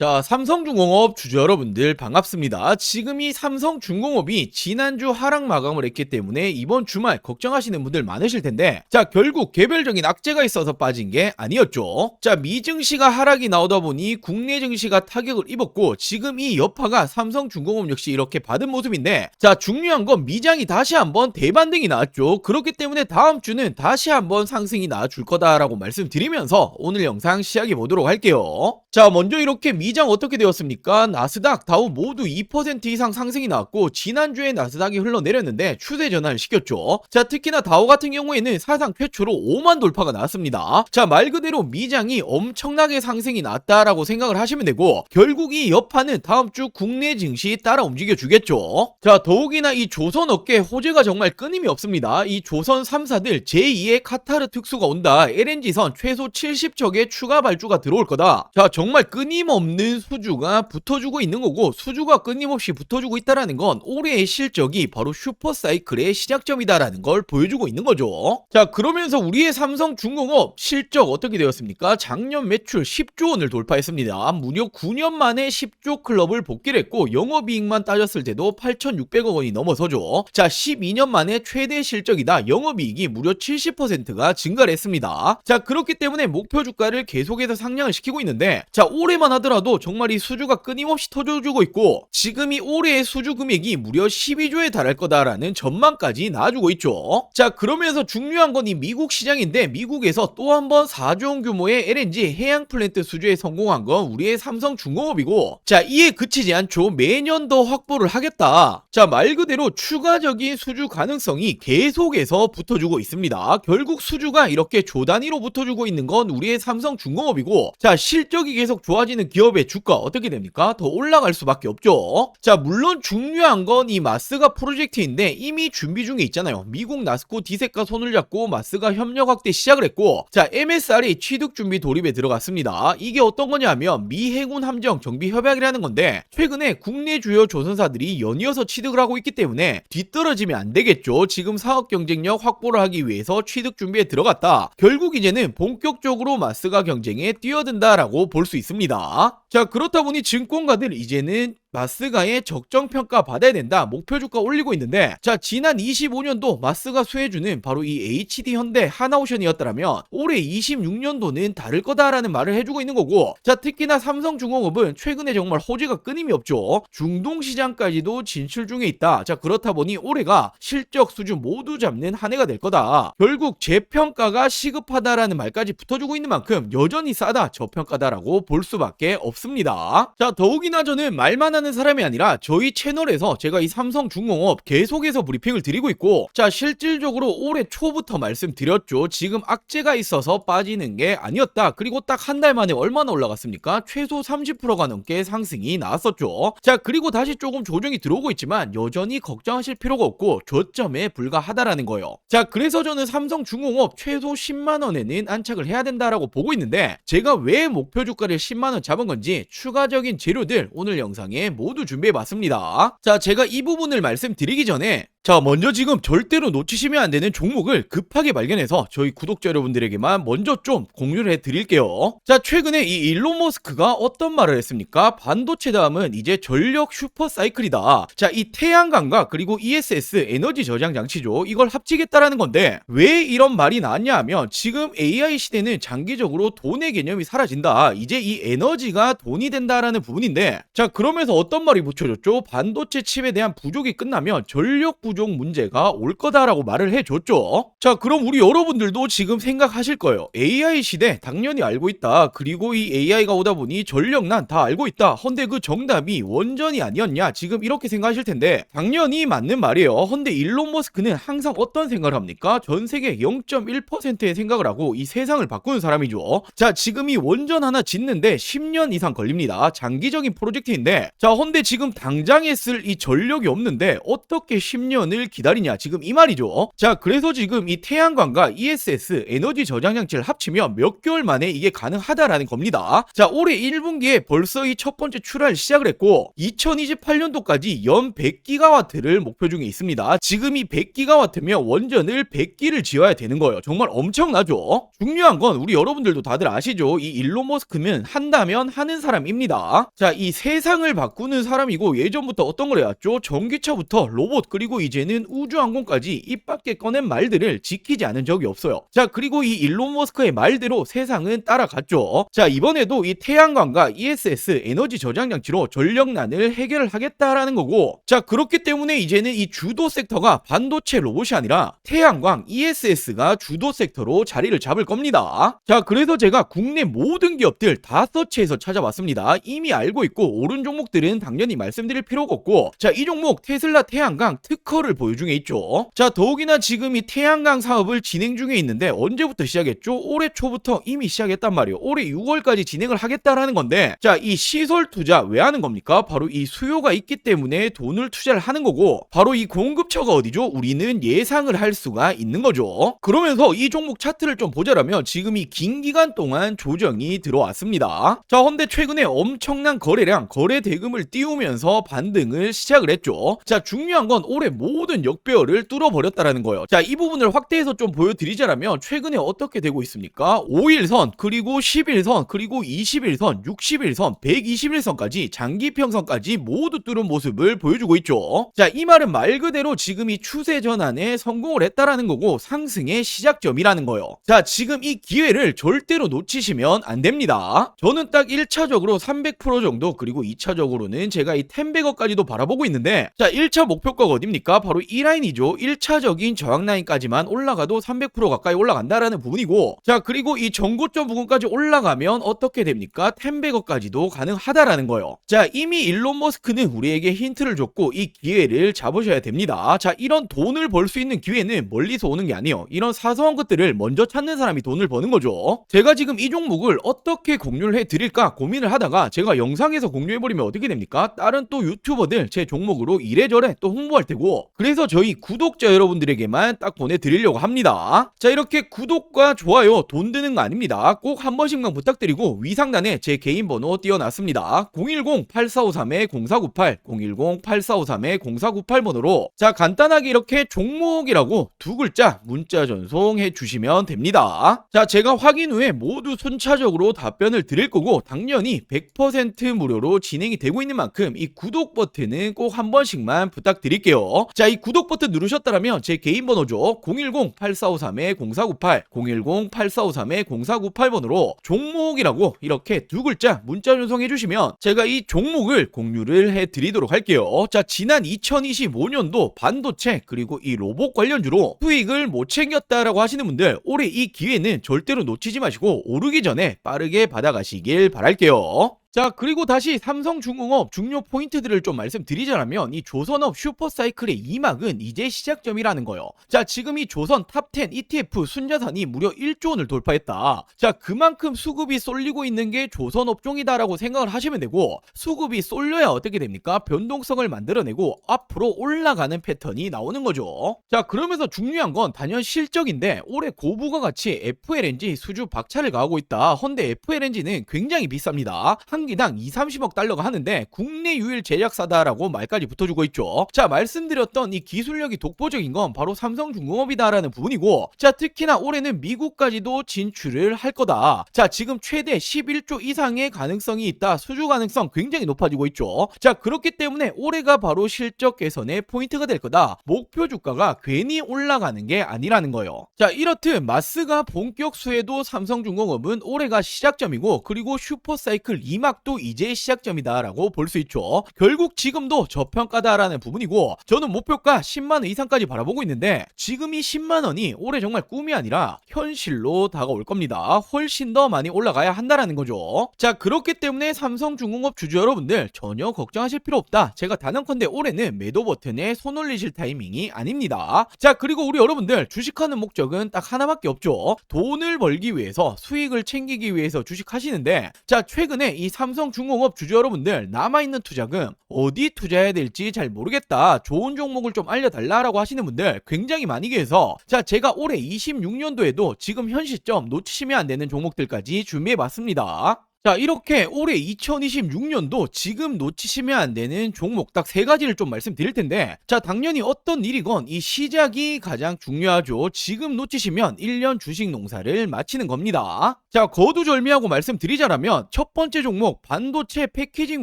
자, 삼성중공업 주주 여러분들 반갑습니다. 지금 이 삼성중공업이 지난주 하락 마감을 했기 때문에 이번 주말 걱정하시는 분들 많으실 텐데, 자, 결국 개별적인 악재가 있어서 빠진 게 아니었죠. 자, 미증시가 하락이 나오다 보니 국내 증시가 타격을 입었고, 지금 이 여파가 삼성중공업 역시 이렇게 받은 모습인데, 자, 중요한 건 미장이 다시 한번 대반등이 나왔죠. 그렇기 때문에 다음 주는 다시 한번 상승이 나와줄 거다라고 말씀드리면서 오늘 영상 시작해 보도록 할게요. 자, 먼저 이렇게 미장 어떻게 되었습니까? 나스닥, 다우 모두 2% 이상 상승이 나왔고 지난주에 나스닥이 흘러내렸는데 추세 전환을 시켰죠. 자, 특히나 다우 같은 경우에는 사상 최초로 5만 돌파가 나왔습니다. 자, 말 그대로 미장이 엄청나게 상승이 났다라고 생각을 하시면 되고 결국 이 여파는 다음 주 국내 증시 따라 움직여 주겠죠. 자, 더욱이나 이 조선 업계 호재가 정말 끊임이 없습니다. 이 조선 3사들 제2의 카타르 특수가 온다. LNG선 최소 70척의 추가 발주가 들어올 거다. 자, 정말 끊임없는 수주가 붙어주고 있는 거고 수주가 끊임없이 붙어주고 있다라는 건 올해의 실적이 바로 슈퍼사이클의 시작점이다라는 걸 보여주고 있는 거죠. 자, 그러면서 우리의 삼성중공업 실적 어떻게 되었습니까? 작년 매출 10조 원을 돌파했습니다. 무려 9년 만에 10조 클럽을 복귀를 했고 영업이익만 따졌을 때도 8,600억 원이 넘어서죠. 자, 12년 만에 최대 실적이다. 영업이익이 무려 70%가 증가를 했습니다. 자, 그렇기 때문에 목표 주가를 계속해서 상향을 시키고 있는데 자, 올해만 하더라도 정말 이 수주가 끊임없이 터져주고 있고 지금 이 올해의 수주 금액이 무려 12조에 달할 거다라는 전망까지 나와주고 있죠. 자, 그러면서 중요한 건 이 미국 시장인데 미국에서 또 한 번 4조 원 규모의 LNG 해양 플랜트 수주에 성공한 건 우리의 삼성중공업이고 자, 이에 그치지 않죠. 매년 더 확보를 하겠다. 자, 말 그대로 추가적인 수주 가능성이 계속해서 붙어주고 있습니다. 결국 수주가 이렇게 조 단위로 붙어주고 있는 건 우리의 삼성중공업이고 자, 실적이 계속 좋아지는 기업 의 주가 어떻게 됩니까? 더 올라갈 수밖에 없죠. 자, 물론 중요한 건 이 마스가 프로젝트인데 이미 준비 중에 있잖아요. 미국 나스코 디셋과 손을 잡고 마스가 협력 확대 시작을 했고 자, MSR이 취득 준비 돌입에 들어갔습니다. 이게 어떤 거냐면 미 해군 함정 정비 협약이라는 건데 최근에 국내 주요 조선사들이 연이어서 취득을 하고 있기 때문에 뒤떨어지면 안 되겠죠. 지금 사업 경쟁력 확보를 하기 위해서 취득 준비에 들어갔다. 결국 이제는 본격적으로 마스가 경쟁에 뛰어든다라고 볼 수 있습니다. 자, 그렇다 보니 증권가들 이제는 마스가의 적정 평가 받아야 된다. 목표 주가 올리고 있는데 자, 지난 25년도 마스가 수혜주는 바로 이 HD 현대 하나오션이었더라면 올해 26년도는 다를 거다라는 말을 해주고 있는 거고 자, 특히나 삼성중공업은 최근에 정말 호재가 끊임이 없죠. 중동 시장까지도 진출 중에 있다. 자, 그렇다 보니 올해가 실적 수준 모두 잡는 한 해가 될 거다. 결국 재평가가 시급하다라는 말까지 붙어주고 있는 만큼 여전히 싸다 저평가다라고 볼 수밖에 없습니다. 자, 더욱이나 저는 말만 하는 사람이 아니라 저희 채널에서 제가 이 삼성 중공업 계속해서 브리핑을 드리고 있고 자, 실질적으로 올해 초부터 말씀드렸죠. 지금 악재가 있어서 빠지는 게 아니었다. 그리고 딱 한 달 만에 얼마나 올라갔습니까? 최소 30%가 넘게 상승이 나왔었죠. 자, 그리고 다시 조금 조정이 들어오고 있지만 여전히 걱정하실 필요가 없고 저점에 불과하다라는 거예요. 자, 그래서 저는 삼성 중공업 최소 10만 원에는 안착을 해야 된다라고 보고 있는데 제가 왜 목표 주가를 10만 원 잡은 건지 추가적인 재료들 오늘 영상에 모두 준비해 봤습니다. 자, 제가 이 부분을 말씀드리기 전에 자, 먼저 지금 절대로 놓치시면 안 되는 종목을 급하게 발견해서 저희 구독자 여러분들에게만 먼저 좀 공유를 해 드릴게요. 자, 최근에 이 일론 머스크가 어떤 말을 했습니까? 반도체 다음은 이제 전력 슈퍼 사이클이다. 자, 이 태양광과 그리고 ESS 에너지 저장 장치죠. 이걸 합치겠다라는 건데 왜 이런 말이 나왔냐 하면 지금 AI 시대는 장기적으로 돈의 개념이 사라진다. 이제 이 에너지가 돈이 된다라는 부분인데 자, 그러면서 어떤 말이 붙여졌죠? 반도체 칩에 대한 부족이 끝나면 전력 부족 문제가 올 거다라고 말을 해줬죠. 자, 그럼 우리 여러분들도 지금 생각하실 거예요. AI 시대 당연히 알고 있다. 그리고 이 AI가 오다 보니 전력난 다 알고 있다. 헌데 그 정답이 원전이 아니었냐? 지금 이렇게 생각하실 텐데 당연히 맞는 말이에요. 헌데 일론 머스크는 항상 어떤 생각을 합니까? 전 세계 0.1%의 생각을 하고 이 세상을 바꾸는 사람이죠. 자, 지금 이 원전 하나 짓는데 10년 이상 걸립니다. 장기적인 프로젝트인데 자, 헌데 지금 당장에 쓸 이 전력이 없는데 어떻게 10년 을 기다리냐 지금 이 말이죠. 자, 그래서 지금 이 태양광과 ESS 에너지 저장 장치를 합치면 몇 개월 만에 이게 가능하다라는 겁니다. 자, 올해 1분기에 벌써 이 첫 번째 출하를 시작을 했고 2028년도까지 연 100기가와트를 목표 중에 있습니다. 지금 이 100기가와트면 원전을 100기를 지어야 되는 거예요. 정말 엄청나죠? 중요한 건 우리 여러분들도 다들 아시죠? 이 일론 머스크는 한다면 하는 사람입니다. 자, 이 세상을 바꾸는 사람이고 예전부터 어떤 걸 해왔죠? 전기차부터 로봇 그리고 이제는 우주항공까지 입 밖에 꺼낸 말들을 지키지 않은 적이 없어요. 자, 그리고 이 일론 머스크의 말대로 세상은 따라갔죠. 자, 이번에도 이 태양광과 ESS 에너지 저장 장치로 전력난을 해결을 하겠다라는 거고 자, 그렇기 때문에 이제는 이 주도 섹터가 반도체 로봇이 아니라 태양광 ESS가 주도 섹터로 자리를 잡을 겁니다. 자, 그래서 제가 국내 모든 기업들 다 서치해서 찾아봤습니다. 이미 알고 있고 오른 종목들은 당연히 말씀드릴 필요가 없고 자, 이 종목 테슬라 태양광 특허 를 보유 중에 있죠. 자, 더욱이나 지금 이 태양광 사업을 진행 중에 있는데 언제부터 시작했죠? 올해 초부터 이미 시작했단 말이에요. 올해 6월까지 진행을 하겠다라는 건데 자, 이 시설 투자 왜 하는 겁니까? 바로 이 수요가 있기 때문에 돈을 투자를 하는 거고 바로 이 공급처가 어디죠? 우리는 예상을 할 수가 있는 거죠. 그러면서 이 종목 차트를 좀 보자라면 지금 이 긴 기간 동안 조정이 들어왔습니다. 자, 헌데 최근에 엄청난 거래량, 거래 대금을 띄우면서 반등을 시작을 했죠. 자, 중요한 건 올해 모든 역배열을 뚫어버렸다라는 거예요. 자, 이 부분을 확대해서 좀 보여드리자라면 최근에 어떻게 되고 있습니까? 5일선, 그리고 11선, 그리고 21선, 61선, 121선까지 장기평선까지 모두 뚫은 모습을 보여주고 있죠. 자, 이 말은 말 그대로 지금 이 추세 전환에 성공을 했다라는 거고 상승의 시작점이라는 거예요. 자, 지금 이 기회를 절대로 놓치시면 안 됩니다. 저는 딱 1차적으로 300% 정도 그리고 2차적으로는 제가 이 10백억까지도 바라보고 있는데 자, 1차 목표가가 어딥니까? 바로 이 라인이죠. 1차적인 저항 라인까지만 올라가도 300% 가까이 올라간다라는 부분이고 자, 그리고 이 전고점 부분까지 올라가면 어떻게 됩니까? 10백억까지도 가능하다라는 거예요. 자, 이미 일론 머스크는 우리에게 힌트를 줬고 이 기회를 잡으셔야 됩니다. 자, 이런 돈을 벌 수 있는 기회는 멀리서 오는 게 아니에요. 이런 사소한 것들을 먼저 찾는 사람이 돈을 버는 거죠. 제가 지금 이 종목을 어떻게 공유를 해 드릴까 고민을 하다가 제가 영상에서 공유해 버리면 어떻게 됩니까? 다른 또 유튜버들 제 종목으로 이래저래 또 홍보할 테고 그래서 저희 구독자 여러분들에게만 딱 보내 드리려고 합니다. 자, 이렇게 구독과 좋아요 돈 드는 거 아닙니다. 꼭 한 번씩만 부탁드리고 위상단에 제 개인 번호 띄워놨습니다. 010-8453-0498 010-8453-0498 번호로 자 간단하게 이렇게 종목이라고 두 글자 문자 전송해 주시면 됩니다. 자 제가 확인 후에 모두 순차적으로 답변을 드릴 거고 당연히 100% 무료로 진행이 되고 있는 만큼 이 구독 버튼은 꼭 한 번씩만 부탁드릴게요. 자 이 구독 버튼 누르셨다면 제 개인 번호죠. 010-8453-0498 010-8453-0498번호로 종목이라고 이렇게 두 글자 문자 전송해 주시면 제가 이 종목을 공유를 해 드리도록 할게요. 자, 지난 2025년도 반도체 그리고 이 로봇 관련주로 수익을 못 챙겼다라고 하시는 분들 올해 이 기회는 절대로 놓치지 마시고 오르기 전에 빠르게 받아가시길 바랄게요. 자 그리고 다시 삼성중공업 중요 포인트들을 좀 말씀드리자면 이 조선업 슈퍼사이클의 2막은 이제 시작점이라는 거예요. 자 지금 이 조선 탑10 ETF 순자산이 무려 1조 원을 돌파했다. 자 그만큼 수급이 쏠리고 있는 게 조선업종이다라고 생각을 하시면 되고 수급이 쏠려야 어떻게 됩니까? 변동성을 만들어내고 앞으로 올라가는 패턴이 나오는 거죠. 자 그러면서 중요한 건 단연 실적인데 올해 고부가 같이 FLNG 수주 박차를 가하고 있다. 헌데 FLNG는 굉장히 비쌉니다. 한 기당 2, 30억 달러가 하는데 국내 유일 제작사다라고 말까지 붙어주고 있죠. 자 말씀드렸던 이 기술력이 독보적인 건 바로 삼성중공업이다라는 부분이고 자 특히나 올해는 미국까지도 진출을 할 거다. 자 지금 최대 11조 이상의 가능성이 있다. 수주 가능성 굉장히 높아지고 있죠. 자 그렇기 때문에 올해가 바로 실적 개선의 포인트가 될 거다. 목표 주가가 괜히 올라가는 게 아니라는 거예요. 자 이렇듯 마스가 본격 수혜도 삼성중공업은 올해가 시작점이고 그리고 슈퍼사이클 2막 시작도 이제 시작점이다라고 볼 수 있죠. 결국 지금도 저평가다라는 부분이고 저는 목표가 10만 원 이상까지 바라보고 있는데 지금 이 10만 원이 올해 정말 꿈이 아니라 현실로 다가올 겁니다. 훨씬 더 많이 올라가야 한다라는 거죠. 자 그렇기 때문에 삼성중공업 주주 여러분들 전혀 걱정하실 필요 없다. 제가 단언컨대 올해는 매도 버튼에 손 올리실 타이밍이 아닙니다. 자 그리고 우리 여러분들 주식하는 목적은 딱 하나밖에 없죠. 돈을 벌기 위해서 수익을 챙기기 위해서 주식하시는데 자 최근에 이 삼 성중공업 주주 여러분들 남아있는 투자금 어디 투자해야 될지 잘 모르겠다. 좋은 종목을 좀 알려달라라고 하시는 분들 굉장히 많이 계셔서 자 제가 올해 26년도에도 지금 현 시점 놓치시면 안 되는 종목들까지 준비해봤습니다. 자, 이렇게 올해 2026년도 지금 놓치시면 안 되는 종목 딱 세 가지를 좀 말씀드릴 텐데, 자, 당연히 어떤 일이건 이 시작이 가장 중요하죠. 지금 놓치시면 1년 주식 농사를 마치는 겁니다. 자, 거두절미하고 말씀드리자라면 첫 번째 종목 반도체 패키징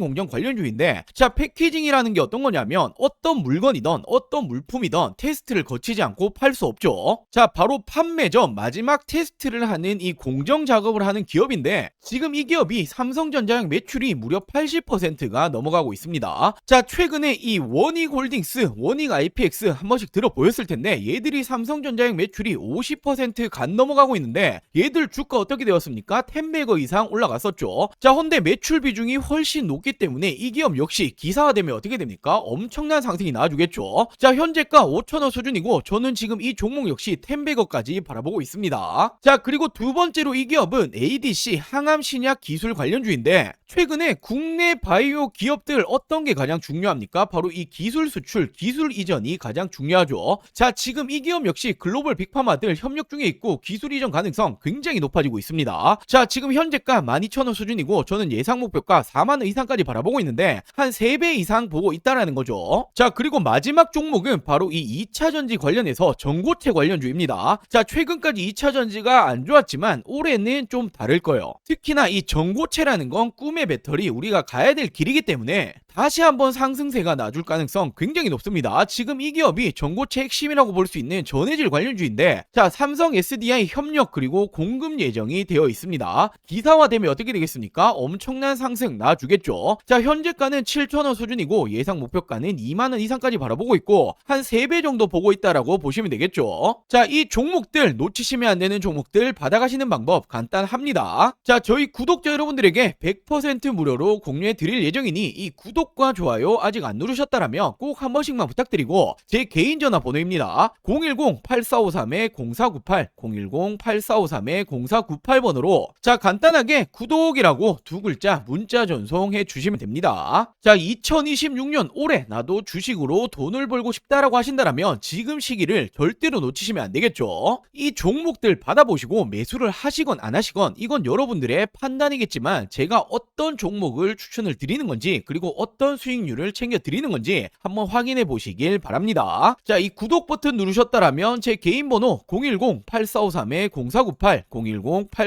공정 관련주인데, 자, 패키징이라는 게 어떤 거냐면 어떤 물건이든 어떤 물품이든 테스트를 거치지 않고 팔 수 없죠. 자, 바로 판매 전 마지막 테스트를 하는 이 공정 작업을 하는 기업인데, 지금 이 기업이 삼성전자의 매출이 무려 80%가 넘어가고 있습니다. 자, 최근에 이 원익 홀딩스, 원익 IPX 한 번씩 들어보였을 텐데 얘들이 삼성전자의 매출이 50%간 넘어가고 있는데 얘들 주가 어떻게 되었 습니까? 10배거 이상 올라갔었죠. 자, 헌데 매출 비중이 훨씬 높기 때문에 이 기업 역시 기사화되면 어떻게 됩니까? 엄청난 상승이 나와주겠죠. 자, 현재가 5천원 수준이고 저는 지금 이 종목 역시 10배거까지 바라보고 있습니다. 자, 그리고 두 번째로 이 기업은 ADC 항암 신약 기술 관련주인데 최근에 국내 바이오 기업들 어떤 게 가장 중요합니까? 바로 이 기술 수출, 기술 이전이 가장 중요하죠. 자, 지금 이 기업 역시 글로벌 빅파마들 협력 중에 있고 기술 이전 가능성 굉장히 높아지고 있습니다. 자, 지금 현재가 12,000원 수준이고 저는 예상 목표가 4만원 이상까지 바라보고 있는데 한 3배 이상 보고 있다라는 거죠. 자, 그리고 마지막 종목은 바로 이 2차 전지 관련해서 전고체 관련주입니다. 자, 최근까지 2차 전지가 안 좋았지만 올해는 좀 다를 거예요. 특히나 이 전고체라는 건 꿈의 배터리 우리가 가야 될 길이기 때문에 다시 한번 상승세가 나줄 가능성 굉장히 높습니다. 지금 이 기업이 전고체 핵심이라고 볼 수 있는 전해질 관련주인데 자 삼성 SDI 협력 그리고 공급 예정이 되어 있습니다. 기사화되면 어떻게 되겠습니까? 엄청난 상승 나주겠죠. 자 현재가는 7천원 수준이고 예상 목표가는 2만원 이상까지 바라보고 있고 한 3배 정도 보고 있다라고 보시면 되겠죠. 자 이 종목들 놓치시면 안 되는 종목들 받아가시는 방법 간단합니다. 자 저희 구독자 여러분들에게 100% 무료로 공유해 드릴 예정이니 이 구독 구독과 좋아요 아직 안 누르셨다라면 꼭 한 번씩만 부탁드리고 제 개인 전화 번호입니다. 010-8453-0498 010-8453-0498 번으로 자 간단하게 구독이라고 두 글자 문자 전송해 주시면 됩니다. 자 2026년 올해 나도 주식으로 돈을 벌고 싶다라고 하신다라면 지금 시기를 절대로 놓치시면 안 되겠죠. 이 종목들 받아보시고 매수를 하시건 안 하시건 이건 여러분들의 판단이겠지만 제가 어떤 종목을 추천을 드리는 건지 그리고 어떤 수익률을 챙겨 드리는 건지 한번 확인해 보시길 바랍니다. 자, 이 구독 버튼 누르셨다라면 제 개인 번호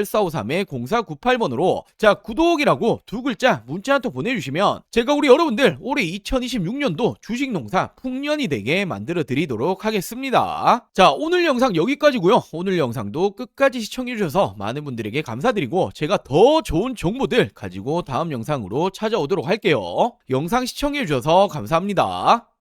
010-8453-0498 010-8453-0498번으로 자, 구독이라고 두 글자 문자 한 통 보내주시면 제가 우리 여러분들 올해 2026년도 주식 농사 풍년이 되게 만들어 드리도록 하겠습니다. 자, 오늘 영상 여기까지고요. 오늘 영상도 끝까지 시청해 주셔서 많은 분들에게 감사드리고 제가 더 좋은 정보들 가지고 다음 영상으로 찾아오도록 할게요. 영상 시청해 주셔서 감사합니다.